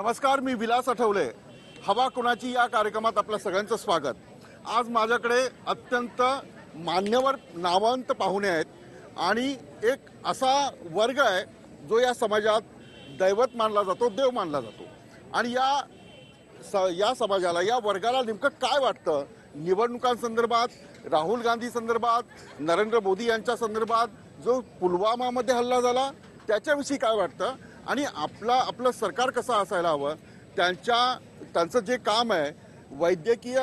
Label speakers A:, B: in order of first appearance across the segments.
A: नमस्कार मी विलास आठवले. हवा कुणाची या कार्यक्रमात आपलं सगळ्यांचं स्वागत. आज माझ्याकडे अत्यंत मान्यवर नावंत पाहुणे आहेत आणि एक असा वर्ग आहे जो या समाजात दैवत मानला जातो देव मानला जातो. आणि या स या समाजाला या वर्गाला नेमकं काय वाटतं? निवडणुकांसंदर्भात राहुल गांधी संदर्भात नरेंद्र मोदी यांच्या संदर्भात जो पुलवामामध्ये हल्ला झाला त्याच्याविषयी काय वाटतं? आणि आपला आपलं सरकार कसं असायला हवं त्यांच्या त्यांचं जे काम आहे वैद्यकीय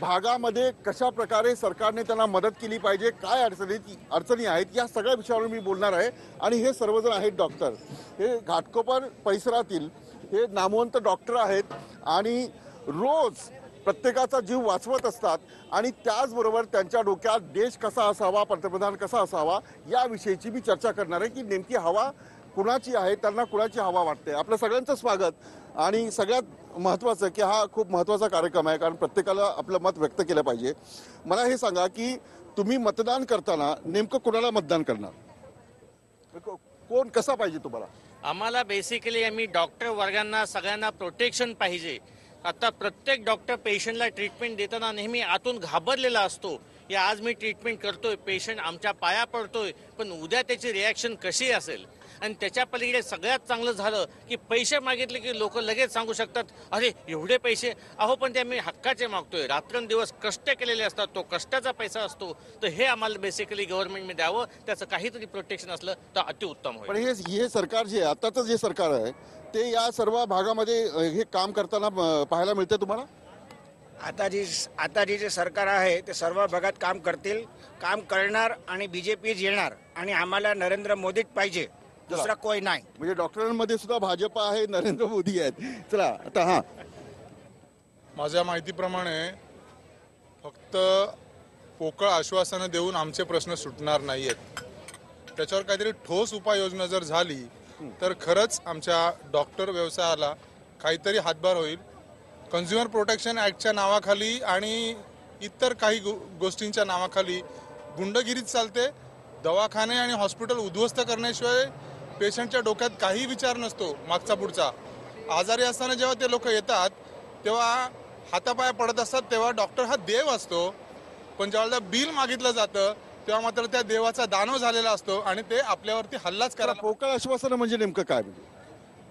A: भागामध्ये कशा प्रकारे सरकारने त्यांना मदत केली पाहिजे काय अडचणी अडचणी आहेत या सगळ्या विषयावर मी बोलणार आहे. आणि हे सर्वजण आहेत डॉक्टर. हे घाटकोपर परिसरातील हे नामवंत डॉक्टर आहेत आणि रोज प्रत्येकाचा जीव वाचवत असतात. आणि त्याचबरोबर त्यांच्या डोक्यात देश कसा असावा पंतप्रधान कसा असावा याविषयीची मी चर्चा करणार आहे की नेमकी हवा कुणाची आहे त्यांना कुणाची हवा वाटते? आपलं सगळ्यांचं स्वागत. आणि सगळ्यात महत्त्वाचं की हा खूप महत्त्वाचा कार्यक्रम आहे कारण प्रत्येकाला आपलं मत व्यक्त केलं पाहिजे. मला हे सांगा की तुम्ही मतदान करताना नेमकं कुणाला मतदान करणार? कोण कसा पाहिजे तुम्हाला?
B: आम्हाला बेसिकली आम्ही डॉक्टर वर्गांना सगळ्यांना प्रोटेक्शन पाहिजे. आता प्रत्येक डॉक्टर पेशंटला ट्रीटमेंट देताना नेहमी आतून घाबरलेला असतो. या आज मी ट्रीटमेंट करतोय पेशंट आमच्या पाया पडतोय पण उद्या त्याची रिॲक्शन कशी असेल? आणि त्याच्या पलीकडे सगळ्यात चांगलं झालं की पैसे मागितले की लोक लगेच सांगू शकतात अरे एवढे पैसे? अहो पण ते आम्ही हक्काचे मागतोय. रात्रंदिवस कष्ट केलेले असतात. तो कष्टाचा पैसा असतो. तर हे आम्हाला बेसिकली गव्हर्नमेंटने द्यावं. त्याचं काहीतरी प्रोटेक्शन असलं तर अतिउत्तम होईल.
A: पण हे हे सरकार जे आताचं जे सरकार आहे ते या सर्व भागामध्ये हे काम करताना पाहायला मिळते तुम्हाला?
C: आता जी आता जी जे सरकार आहे ते सर्व भागात काम करतील. काम करणार आणि बीजेपीच येणार. आणि आम्हाला नरेंद्र मोदीच पाहिजे. दुसरा कोई नाही.
A: म्हणजे डॉक्टरांमध्ये सुद्धा भाजप आहे नरेंद्र मोदी आहेत. चला आता हा.
D: माझ्या माहितीप्रमाणे फक्त पोकळ आश्वासनं देऊन आमचे प्रश्न सुटणार नाही आहेत त्याच्यावर काहीतरी ठोस उपाययोजना जर झाली तर खरंच आमच्या डॉक्टर व्यवसायाला काहीतरी हातभार होईल. कन्झ्युमर प्रोटेक्शन ॲक्टच्या नावाखाली आणि इतर काही गो गोष्टींच्या नावाखाली गुंडगिरीच चालते. दवाखाने आणि हॉस्पिटल उद्ध्वस्त करण्याशिवाय पेशंटच्या डोक्यात काही विचार नसतो मागचा पुढचा. आजारी असताना जेव्हा ते लोक येतात तेव्हा हातापाया पडत असतात तेव्हा डॉक्टर हा देव असतो. पण जेव्हा बिल मागितलं जातं तेव्हा मात्र त्या देवाचा दानव झालेला असतो आणि ते आपल्यावरती हल्लाच करायला
A: पोकळ आश्वासन म्हणजे नेमकं काय म्हणजे?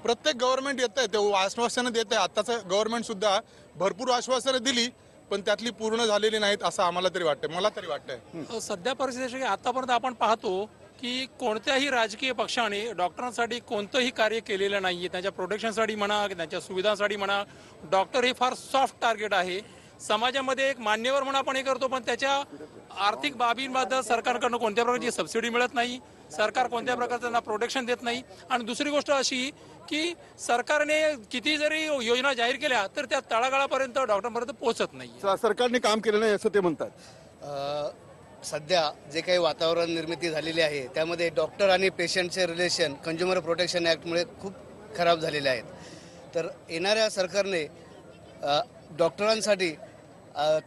D: प्रत्येक गव्हर्नमेंट येत आहे ते आश्वासनं देत आहे आताचं गव्हर्नमेंट सुद्धा भरपूर आश्वासनं दिली पण त्यातली पूर्ण झालेली नाहीत असं आम्हाला तरी वाटतंय. मला तरी वाटतंय.
E: सध्या परिस्थिती अशी आहे की आतापर्यंत आपण पाहतो की कोणत्याही राजकीय पक्षाने डॉक्टरांसाठी कोणतंही कार्य केलेलं नाहीये. त्यांच्या प्रोटेक्शनसाठी म्हणा की त्यांच्या सुविधांसाठी म्हणा डॉक्टर हे फार सॉफ्ट टार्गेट आहे. समाजामध्ये एक मान्यवर म्हणून आपण हे करतो पण त्याच्या आर्थिक बाबींबद्दल सरकारकडनं कोणत्या प्रकारची सबसिडी मिळत नाही. सरकार कोणत्या प्रकारचं त्यांना प्रोटेक्शन देत नाही. आणि दुसरी गोष्ट अशी की सरकारने किती जरी योजना जाहीर केल्या तर त्या तळागाळापर्यंत डॉक्टरांपर्यंत पोहोचत नाही
A: सरकारने काम केलं नाही असं ते म्हणतात.
F: सध्या जे काही वातावरण निर्मिती झालेली आहे त्यामध्ये डॉक्टर आणि पेशंटचे रिलेशन कंझ्युमर प्रोटेक्शन ॲक्टमुळे खूप खराब झालेले आहेत. तर येणाऱ्या सरकारने डॉक्टरांसाठी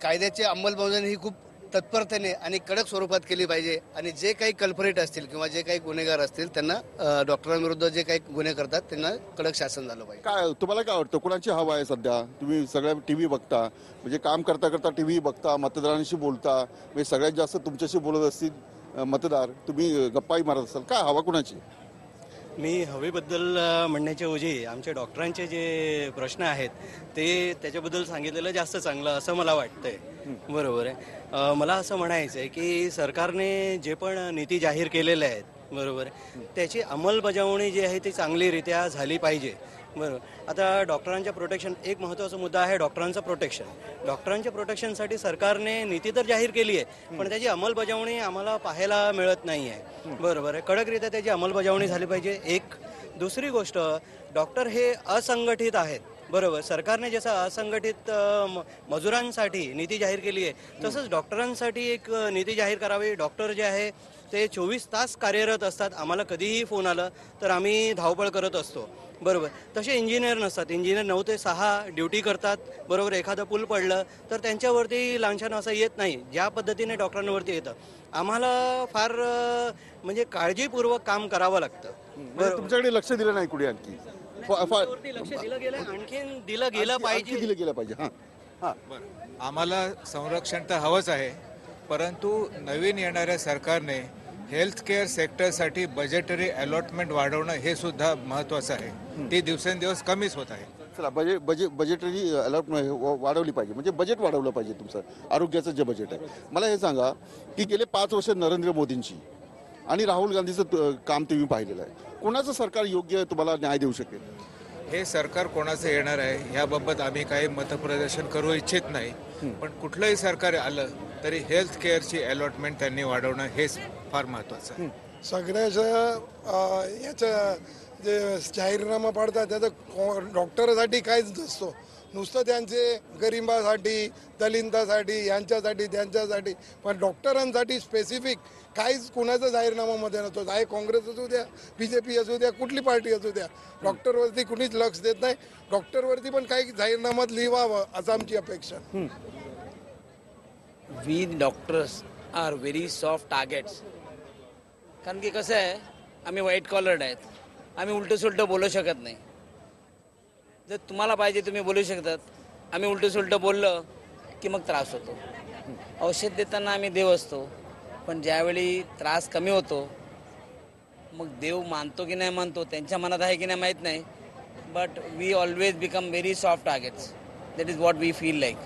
F: कायद्याची अंमलबजावणी ही खूप तत्परतेने आणि कडक स्वरूपात केली पाहिजे. आणि जे काही कल्परेट असतील किंवा जे काही गुन्हेगार असतील त्यांना डॉक्टरांविरुद्ध जे काही गुन्हे करतात त्यांना कडक शासन झालं पाहिजे.
A: काय तुम्हाला काय वाटतं कुणाची हवा आहे सध्या? तुम्ही सगळ्या टी व्ही बघता म्हणजे काम करता करता टी व्ही बघता मतदारांशी बोलता म्हणजे सगळ्यात जास्त तुमच्याशी बोलत असतील मतदार तुम्ही गप्पाही मारत असाल. काय हवा कुणाची?
G: मी हवेबद्दल म्हणण्याच्या ऐवजी आमच्या डॉक्टरांचे जे प्रश्न आहेत ते त्याच्याबद्दल सांगितलेलं जास्त चांगलं असं मला वाटतंय. बरोबर आहे. मला असं म्हणायचं आहे की सरकारने जे पण नीती जाहीर केलेल्या आहेत बरोबर त्याची अंमलबजावणी जी आहे ती चांगलीरित्या झाली पाहिजे. बरोबर आता डॉक्टरांच्या प्रोटेक्शन एक महत्त्वाचा मुद्दा आहे डॉक्टरांचं प्रोटेक्शन डॉक्टरांच्या प्रोटेक्शनसाठी सरकारने नीती तर जाहीर केली आहे पण त्याची अंमलबजावणी आम्हाला पाहायला मिळत नाही आहे. बरोबर आहे. कडकरित्या त्याची अंमलबजावणी झाली पाहिजे. एक दुसरी गोष्ट डॉक्टर हे असंघटित आहेत. बरोबर. सरकारने जसं असंघटित मजुरांसाठी नीती जाहीर केली आहे तसंच डॉक्टरांसाठी एक नीती जाहीर करावी. डॉक्टर जे आहे ते चोवीस तास कार्यरत असतात. आम्हाला कधीही फोन आलं तर आम्ही धावपळ करत असतो. बरोबर. तसे इंजिनियर नसतात. इंजिनियर नऊ ते सहा ड्युटी करतात. बरोबर एखादं पूल पडलं तर त्यांच्यावरती लांछन असं येत नाही. ज्या पद्धतीने डॉक्टरांवरती येतं. आम्हाला फार म्हणजे काळजीपूर्वक काम करावं लागतं.
A: म्हणजे तुमच्याकडे लक्ष दिलं नाही कुठे आणखी? फा- फा-
G: वरती लक्ष दिलं गेलं आणखीन दिलं गेलं
A: आणखी-
G: पाहिजे.
A: दिलं गेलं पाहिजे. हां. हां.
H: आम्हाला संरक्षण तर हवंच आहे परंतु नवीन येणाऱ्या सरकारने हेल्थ केअर सेक्टरसाठी बजेटरी अलॉटमेंट वाढवणं हे सुद्धा महत्वाचं आहे. ती दिवसेंदिवस कमीच होत आहे.
A: चला बजेट बजेट बजेटरी अलर्ट वाढवली पाहिजे. म्हणजे बजेट वाढवलं पाहिजे तुमचं. आरोग्याचं जे बजेट आहे. मला हे सांगा की गेले पाच वर्ष नरेंद्र मोदींची आणि राहुल गांधीचं काम तुम्ही पाहिलेलं आहे. कोणाचं सरकार योग्य तुम्हाला न्याय देऊ शकेल?
H: हे सरकार कोणाचं येणार आहे याबाबत आम्ही काही मतप्रदर्शन करू इच्छित नाही. पण कुठलंही सरकार आलं तरी हेल्थ केअरची अलॉटमेंट त्यांनी वाढवणं हेच फार महत्वाचं आहे.
I: सगळ्याचं अं, याचं जे जाहीरनामा पाडतात त्याचं को- डॉक्टरसाठी काहीच नसतो. नुसतं त्यांचे गरिबासाठी दलितासाठी यांच्यासाठी त्यांच्यासाठी पण डॉक्टरांसाठी स्पेसिफिक काहीच कुणाचा जाहीरनामामध्ये नसतो. आहे काँग्रेस असू द्या बी जे पी असू द्या कुठली पार्टी असू द्या डॉक्टरवरती कुणीच लक्ष देत नाही. डॉक्टरवरती पण काही जाहीरनामात लिहावं असं आमची अपेक्षा.
J: We doctors are very soft targets कारण की कसं आहे आम्ही व्हाईट कॉलर्ड आहेत. आम्ही उलटं सुलटं बोलू शकत नाही. जर तुम्हाला पाहिजे तुम्ही बोलू शकतात. आम्ही उलटं सुलटं बोललं की मग त्रास होतो. औषध देताना आम्ही देव असतो. पण ज्यावेळी त्रास कमी होतो मग देव मानतो की नाही मानतो त्यांच्या मनात आहे की नाही माहीत नाही. But we always become very soft targets that is what we feel like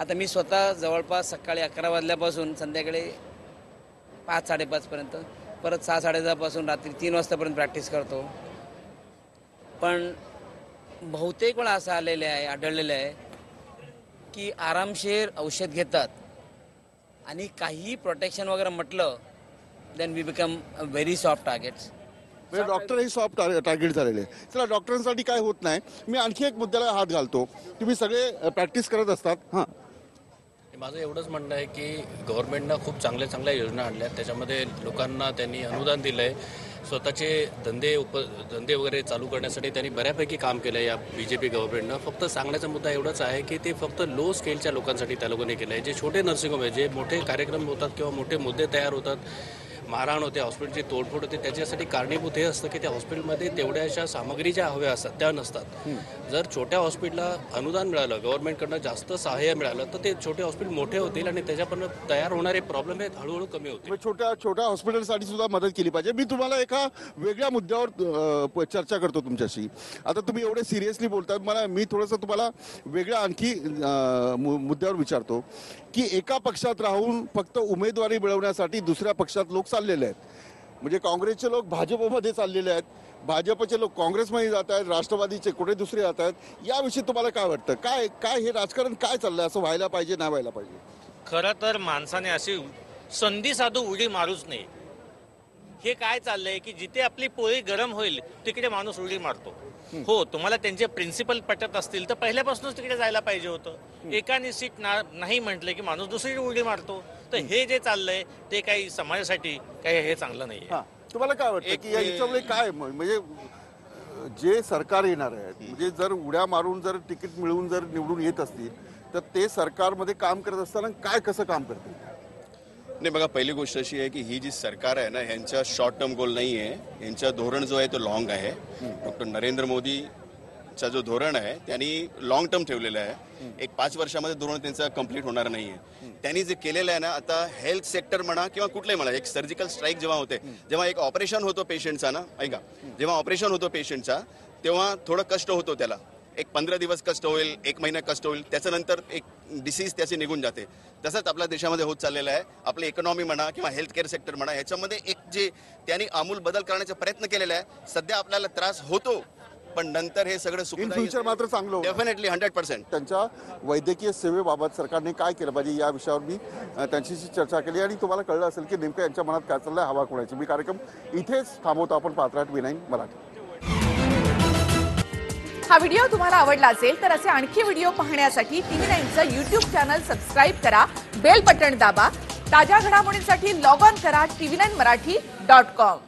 J: आता मी स्वतः जवळपास सकाळी अकरा वाजल्यापासून संध्याकाळी पाच साडेपाचपर्यंत. परत सहा साडेदहापासून रात्री तीन वाजतापर्यंत प्रॅक्टिस करतो. पण बहुतेक वेळा असं आलेलं आहे आढळलेलं आहे की आरामशीर औषध घेतात आणि काही प्रोटेक्शन वगैरे म्हटलं then we become very soft targets
A: म्हणजे डॉक्टरही सॉफ्ट टार्गेट झालेले आहे. चला डॉक्टरांसाठी काय होत नाही. मी आणखी एक मुद्द्याला हात घालतो. तुम्ही सगळे प्रॅक्टिस करत असतात. हां.
K: माझं एवढंच म्हणणं आहे की गव्हर्नमेंटनं खूप चांगल्या चांगल्या योजना आणल्या. त्याच्यामध्ये लोकांना त्यांनी अनुदान दिलं आहे स्वतःचे धंदे उप धंदे वगैरे चालू करण्यासाठी त्यांनी बऱ्यापैकी काम केलं आहे या बी जे पी गव्हर्नमेंटनं फक्त सांगण्याचा मुद्दा एवढाच आहे की ते फक्त लो स्केलच्या लोकांसाठी त्या लोकांनी केलं आहे जे छोटे नर्सिंग होम आहे जे मोठे कार्यक्रम होतात किंवा मोठे मुद्दे तयार होतात मारहाण होते हॉस्पिटलची तोडफोड होते त्याच्यासाठी कारणीभूत हे असतं की त्या हॉस्पिटलमध्ये तेवढ्याशा सामग्री ज्या हव्या असतात त्या नसतात. जर छोट्या हॉस्पिटलला अनुदान मिळालं गव्हर्नमेंटकडनं जास्त सहाय्य मिळालं तर ते छोटे हॉस्पिटल मोठे होतील आणि त्याच्याकडनं तयार होणारे प्रॉब्लेम हे हळूहळू कमी होतील.
A: म्हणजे छोट्या छोट्या हॉस्पिटलसाठी सुद्धा मदत केली पाहिजे. मी तुम्हाला एका वेगळ्या मुद्द्यावर प- चर्चा करतो तुमच्याशी. आता तुम्ही एवढे सिरियसली बोलतात मला मी थोडंसं तुम्हाला वेगळ्या आणखी मु- मुद्द्यावर विचारतो की एका पक्षात राहून फक्त उमेदवारी मिळवण्यासाठी दुसऱ्या पक्षात लोक चाललेले आहेत. म्हणजे काँग्रेसचे लोक भाजपमध्ये चाललेले आहेत. भाजपचे लोक काँग्रेसमध्ये जात आहेत राष्ट्रवादीचे कुठे दुसरे जात आहेत याविषयी तुम्हाला काय वाटतं? काय काय हे राजकारण काय चाललंय? असं व्हायला पाहिजे नाही व्हायला पाहिजे?
B: खरं तर माणसाने अशी संधी साधू उडी मारूच नये. हे काय चाललंय की जिथे आपली पोळी गरम होईल तिकडे माणूस उडी मारतो. हो तुम्हाला त्यांचे प्रिन्सिपल पटत असतील तर पहिल्यापासूनच तिकडे जायला पाहिजे होतं. एकाने सीट ना नाही म्हटलं की माणूस दुसरी उडी मारतो. तर हे जे चाललंय ते काही समाजासाठी काही हे चांगलं नाही
A: हा. तुम्हाला काय वाटतं की या याच्यामुळे काय म्हणजे जे सरकार येणार आहे म्हणजे जर उड्या मारून जर तिकीट मिळवून जर निवडून येत असतील तर ते सरकारमध्ये काम करत असताना काय कसं काम करतील?
L: नाही बघा पहिली गोष्ट अशी आहे की ही जी सरकार आहे ना ह्यांचा शॉर्ट टर्म गोल नाही आहे यांचा धोरण जो आहे तो लॉंग आहे. डॉक्टर नरेंद्र चा जो धोरण आहे त्यांनी लॉंग टर्म ठेवलेलं आहे. एक पाच वर्षामध्ये धोरण त्यांचं कंप्लीट होणार नाही आहे त्यांनी जे केलेलं आहे ना आता हेल्थ सेक्टर म्हणा किंवा कुठलंही म्हणा एक सर्जिकल स्ट्राईक जेव्हा होते जेव्हा एक ऑपरेशन होतो पेशंटचा ना ऐका. जेव्हा ऑपरेशन होतो पेशंटचा तेव्हा थोडं कष्ट होतो त्याला. एक पंधरा दिवस कष्ट होईल एक महिना कष्ट होईल त्याच्यानंतर एक डिसीज त्याची निघून जाते. तसंच आपल्या देशामध्ये होत चाललेलं आहे. आपली इकॉनॉमी म्हणा किंवा हेल्थ केअर सेक्टर म्हणा ह्याच्यामध्ये एक जे त्यांनी आमूल बदल करण्याचा प्रयत्न केलेला आहे सध्या आपल्याला त्रास होतो. पण नंतर हे सगळं
A: इन फ्युचर मात्र चांगलं.
L: डेफिनेटली हंड्रेड पर्सेंट
A: त्यांच्या वैद्यकीय सेवेबाबत सरकारने काय केलं पाहिजे या विषयावर मी त्यांच्याशी चर्चा केली आणि तुम्हाला कळलं असेल की नेमकं यांच्या मनात काय चाललंय हवा कोणाची. मी कार्यक्रम इथेच थांबवतो. आपण पात्राट विनाईन मराठी.
M: हा व्हिडिओ तुम्हाला आवडला असेल तर असे आणखी व्हिडिओ पाहण्यासाठी टीव्ही नाईनचं युट्यूब चॅनल सबस्क्राईब करा बेल बटण दाबा ताज्या घडामोडींसाठी लॉग ऑन करा TV nine Marathi dot com.